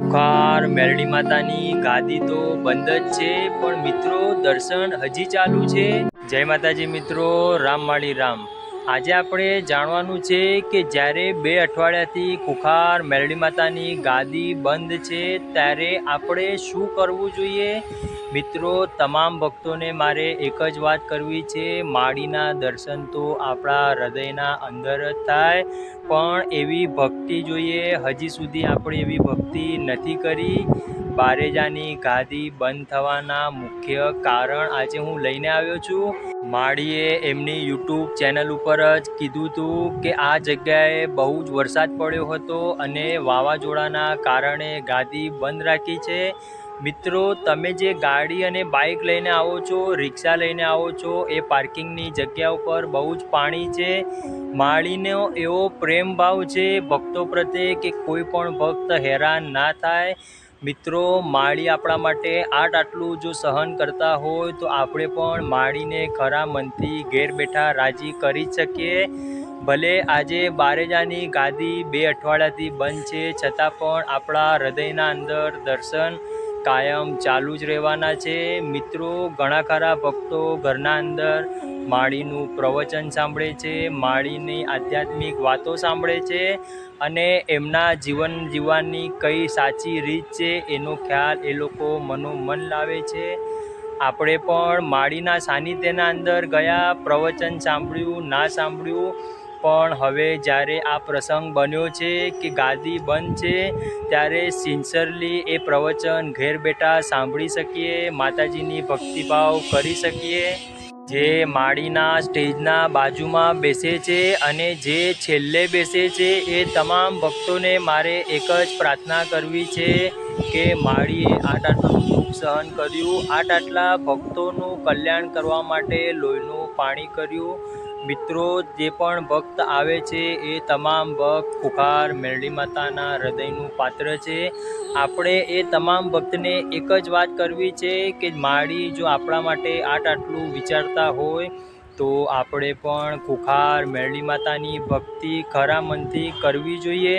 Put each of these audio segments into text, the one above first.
બુખાર મેરડી માતાની ગાદી તો બંધ જ છે, પણ મિત્રો, દર્શન હજી ચાલુ છે. જય માતાજી મિત્રો, રામ માળી રામ. આજે આપણે જાણવાનું છે કે જ્યારે બે અઠવાડિયાથી કુખાર મેરડી માતાની ગાદી બંધ છે, ત્યારે આપણે શું કરવું જોઈએ? મિત્રો, તમામ ભક્તોને મારે એક જ વાત કરવી છે. માળીના દર્શન તો આપણા હૃદયના અંદર જ થાય, પણ એવી ભક્તિ જોઈએ. હજી સુધી આપણે એવી ભક્તિ નથી કરી. બારેજાની ગાદી બંધ થવાના મુખ્ય કારણ આજે હું લઈને આવ્યો છું. માળીએ એમની યુટ્યુબ ચેનલ ઉપર જ કીધું હતું કે આ જગ્યાએ બહુ જ વરસાદ પડ્યો હતો અને વાવાઝોડાના કારણે ગાદી બંધ રાખી છે. મિત્રો, તમે જે ગાડી અને બાઇક લઈને આવો છો, રિક્ષા લઈને આવો છો, એ પાર્કિંગની જગ્યા ઉપર બહુ જ પાણી છે. માળીનો એવો પ્રેમ ભાવ છે ભક્તો પ્રત્યે કે કોઈ પણ ભક્ત હેરાન ના થાય. મિત્રો, માળી આપણા માટે આટ આટલું જો સહન કરતા હોય તો આપણે પણ માળીને ખરા મનથી ઘેર બેઠા રાજી કરી શકીએ. ભલે આજે બારેજાની ગાદી બે અઠવાડિયાથી બંધ છે, છતાં પણ આપણા હૃદયના અંદર દર્શન કાયમ ચાલુ જ રહેવાના છે. મિત્રો, ઘણા ખરા ભક્તો ઘરના અંદર માળીનું પ્રવચન સાંભળે છે, માળીની આધ્યાત્મિક વાતો સાંભળે છે અને એમના જીવન જીવવાની કઈ સાચી રીત છે એનો ખ્યાલ એ લોકો મનોમન લાવે છે. આપણે પણ માળીના સાનિધ્યના અંદર ગયા, પ્રવચન સાંભળ્યું, ના સાંભળ્યું પણ હવે જ્યારે આ પ્રસંગ બન્યો છે કે ગાદી બંધ છે, ત્યારે સિન્સરલી એ પ્રવચન ઘેર બેઠા સાંભળી શકીએ, માતાજીની ભક્તિભાવ કરી શકીએ, જે માળીના સ્ટેજના બાજુમાં બેસે છે અને જે છેલ્લે બેસે છે એ તમામ ભક્તોને મારે એક જ પ્રાર્થના કરવી છે કે માળીએ આટ આટલું દુઃખ સહન કર્યું, આટ આટલા ભક્તોનું કલ્યાણ કરવા માટે લોહીનું પાણી કર્યું મિત્રો, જે પણ ભક્ત આવે છે, એ તમામ ભક્ત ખુખાર મેરડી માતાના હૃદયનું પાત્ર છે. આપણે એ તમામ ભક્તને એક જ વાત કરવી છે કે માળી જો આપણા માટે આટ આટલું વિચારતા હોય, તો આપણે પણ ખુખાર મેરડી માતાની ભક્તિ ખરા મનથી કરવી જોઈએ.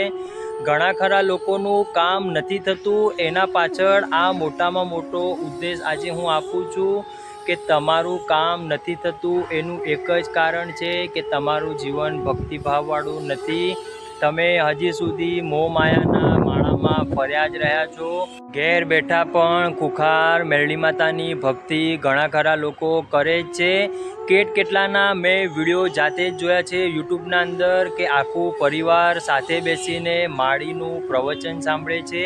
ઘણા ખરા લોકોનું કામ નથી થતું, એના પાછળ આ મોટામાં મોટો ઉદ્દેશ આજે હું આપું છું. કે તમારું કામ નથી થતું, એનું એક જ કારણ છે કે તમારું જીવન ભક્તિભાવવાળું નથી. તમે હજી સુધી મોહ માયાના માળામાં ફર્યા જ રહ્યા છો. ઘેર બેઠા પણ ખુખાર મેરળી માતાની ભક્તિ ઘણા ખરા લોકો કરે જ છે. કેટ કેટલાના મેં વીડિયો જાતે જ જોયા છે યુટ્યુબના અંદર કે આખું પરિવાર સાથે બેસીને માળીનું પ્રવચન સાંભળે છે.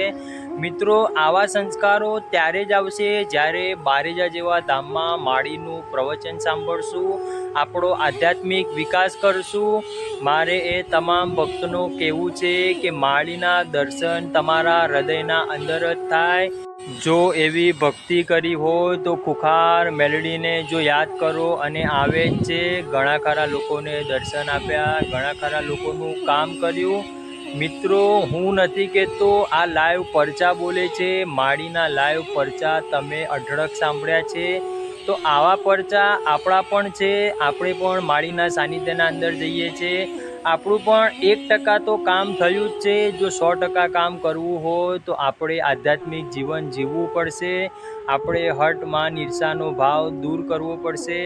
મિત્રો, આવા સંસ્કારો ત્યારે જ આવશે જ્યારે બારેજા જેવા ધામમાં માળીનું પ્રવચન સાંભળશું, આપણો આધ્યાત્મિક વિકાસ કરશું. મારે એ તમામ ભક્તનું કહેવું છે કે માળીના દર્શન તમારા હૃદયના અંદર જ થાય. જો એવી ભક્તિ કરી હોય તો ખુખાર મેલડીને જો યાદ કરો અને આવે જ છે. ઘણા ખરા લોકોને દર્શન આપ્યા, ઘણા ખરા લોકોનું કામ કર્યું. મિત્રો, હું નથી કહેતો, આ લાઈવ પરચા બોલે છે. માળીના લાઈવ પરચા તમે અઢળક સાંભળ્યા છે. તો આવા પરચા આપણા પણ છે. આપણે પણ માળીના સાનિધ્યના અંદર જઈએ છીએ આપણું પણ એક ટકા તો કામ થયું જ છે. જો સો ટકા કામ કરવું હોય તો આપણે આધ્યાત્મિક જીવન જીવવું પડશે. આપણે હટમાં નિર્સાનો ભાવ દૂર કરવો પડશે.